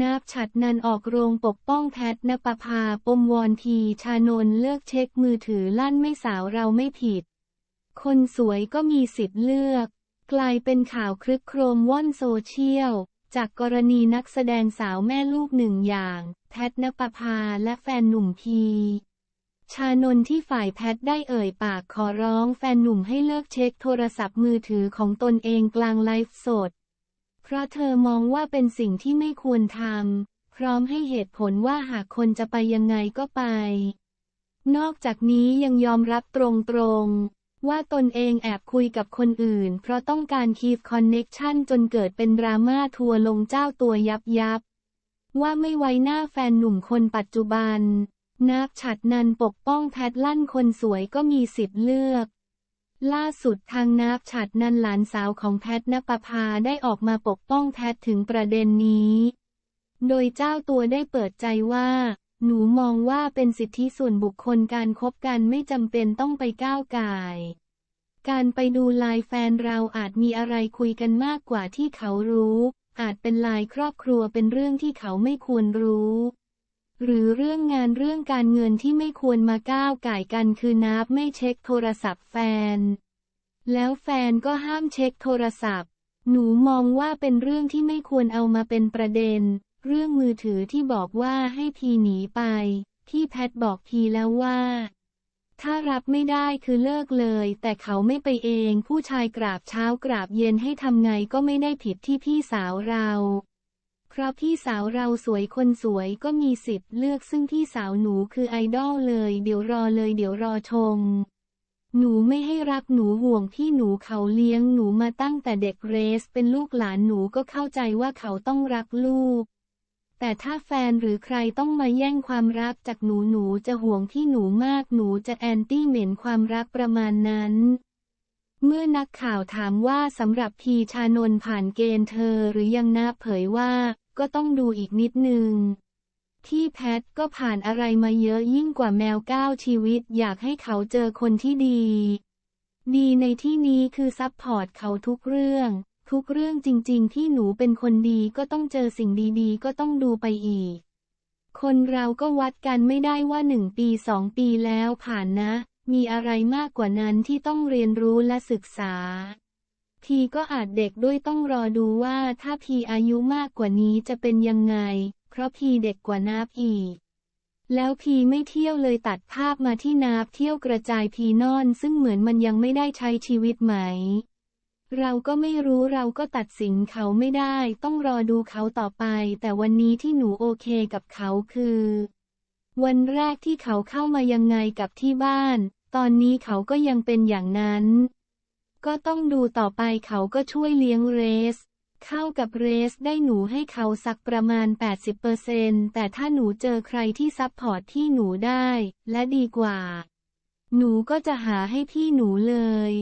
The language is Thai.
นับฉัดนันออกโรงปกป้องแพทนปภาปมวอนทีชานนเลิกเช็คมือถือลั่นไม่สาวเราไม่ผิด คนสวยก็มีสิทธิ์เลือก กลายเป็นข่าวคลึกโครมว่อนโซเชียล จากกรณีนักแสดงสาวแม่ลูกหนึ่งอย่าง แพทนปภาและแฟนหนุ่มพีชานนที่ฝ่ายแพทได้เอ่ยปากขอร้องแฟนหนุ่มให้เลิกเช็คโทรศัพท์มือถือของตนเองกลางไลฟ์สด เพราะเธอมองว่าเป็นสิ่งที่ไม่ควรทำ พร้อมให้เหตุผลว่าหากคนจะไปยังไงก็ไป นอกจากนี้ยังยอมรับตรงๆ ว่าตนเองแอบคุยกับคนอื่น เพราะต้องการคีฟคอนเน็กชันจนเกิดเป็นดราม่าทัวร์ลงเจ้าตัวยับยับ ว่าไม่ไว้หน้าแฟนหนุ่มคนปัจจุบัน นักฉัดนันปกป้องแพทลั่นคนสวยก็มีสิทธิ์เลือก ล่าสุดทางนับฉัดนันหลานสาวของแพทนปภาได้ออกมาปกป้องแพทถึงประเด็นนี้ โดยเจ้าตัวได้เปิดใจว่า หนูมองว่าเป็นสิทธิส่วนบุคคลการคบกันไม่จำเป็นต้องไปก้าวก่าย การไปดูไลน์แฟนเราอาจมีอะไรคุยกันมากกว่าที่เขารู้ อาจเป็นไลน์ครอบครัวเป็นเรื่องที่เขาไม่ควรรู้ หรือเรื่องงานเรื่องการเงินที่ไม่ควรมาก้าวไก่กันคือนับไม่เช็คโทรศัพท์แฟน แล้วแฟนก็ห้ามเช็คโทรศัพท์ หนูมองว่าเป็นเรื่องที่ไม่ควรเอามาเป็นประเด็น เรื่องมือถือที่บอกว่าให้พีหนีไป พี่แพทบอกพีแล้วว่า ถ้ารับไม่ได้คือเลิกเลย แต่เขาไม่ไปเองผู้ชายกราบเช้ากราบเย็นให้ทำไงก็ไม่ได้ผิดที่พี่สาวเรา เพราะพี่สาวเราสวยคนสวยก็มีสิทธิ์เลือกซึ่งพี่สาวหนูคือไอดอลเลย เดี๋ยวรอเลย เดี๋ยวรอชม หนูไม่ให้รักหนูห่วงพี่หนูเขาเลี้ยงหนูมาตั้งแต่เด็กเรส เป็นลูกหลานหนูก็เข้าใจว่าเขาต้องรักลูก แต่ถ้าแฟนหรือใครต้องมาแย่งความรักจากหนูหนูจะห่วงพี่หนูมากหนูจะแอนตี้เหม็นความรักประมาณนั้นเมื่อนักข่าวถามว่าสำหรับพีชานนท์ผ่านเกณฑ์เธอหรือยังนะเผยว่า ก็ต้องดูอีกนิดนึง ที่แพทก็ผ่านอะไรมาเยอะยิ่งกว่าแมวก้าวชีวิตอยากให้เขาเจอคนที่ดี ดีในที่นี้คือซัพพอร์ตเขาทุกเรื่อง ทุกเรื่องจริงๆ ที่หนูเป็นคนดีก็ต้องเจอสิ่งดีๆ ก็ต้องดูไปอีก คนเราก็วัดกันไม่ได้ว่าหนึ่งปีสองปีแล้วผ่านนะ มีอะไรมากกว่านั้นที่ต้องเรียนรู้และศึกษา พีก็อาจเด็กด้วยต้องรอดูว่าถ้าพีอายุมากกว่านี้จะเป็นยังไง เพราะพีเด็กกว่านับอีก แล้วพีไม่เที่ยวเลยตัดภาพมาที่นับเที่ยวกระจายพีนอนซึ่งเหมือนมันยังไม่ได้ใช้ชีวิตไหม เราก็ไม่รู้เราก็ตัดสินเขาไม่ได้ ต้องรอดูเขาต่อไป แต่วันนี้ที่หนูโอเคกับเขาคือ วันแรกที่เขาเข้ามายังไงกับที่บ้าน ตอนนี้เขาก็ยังเป็นอย่างนั้น ก็ต้องดูต่อไปเขาก็ช่วยเลี้ยงเรส เข้ากับเรสได้หนูให้เขาสักประมาณ 80%แต่ถ้าหนูเจอใครที่ซับพอร์ตที่หนูได้ และดีกว่า หนูก็จะหาให้พี่หนูเลย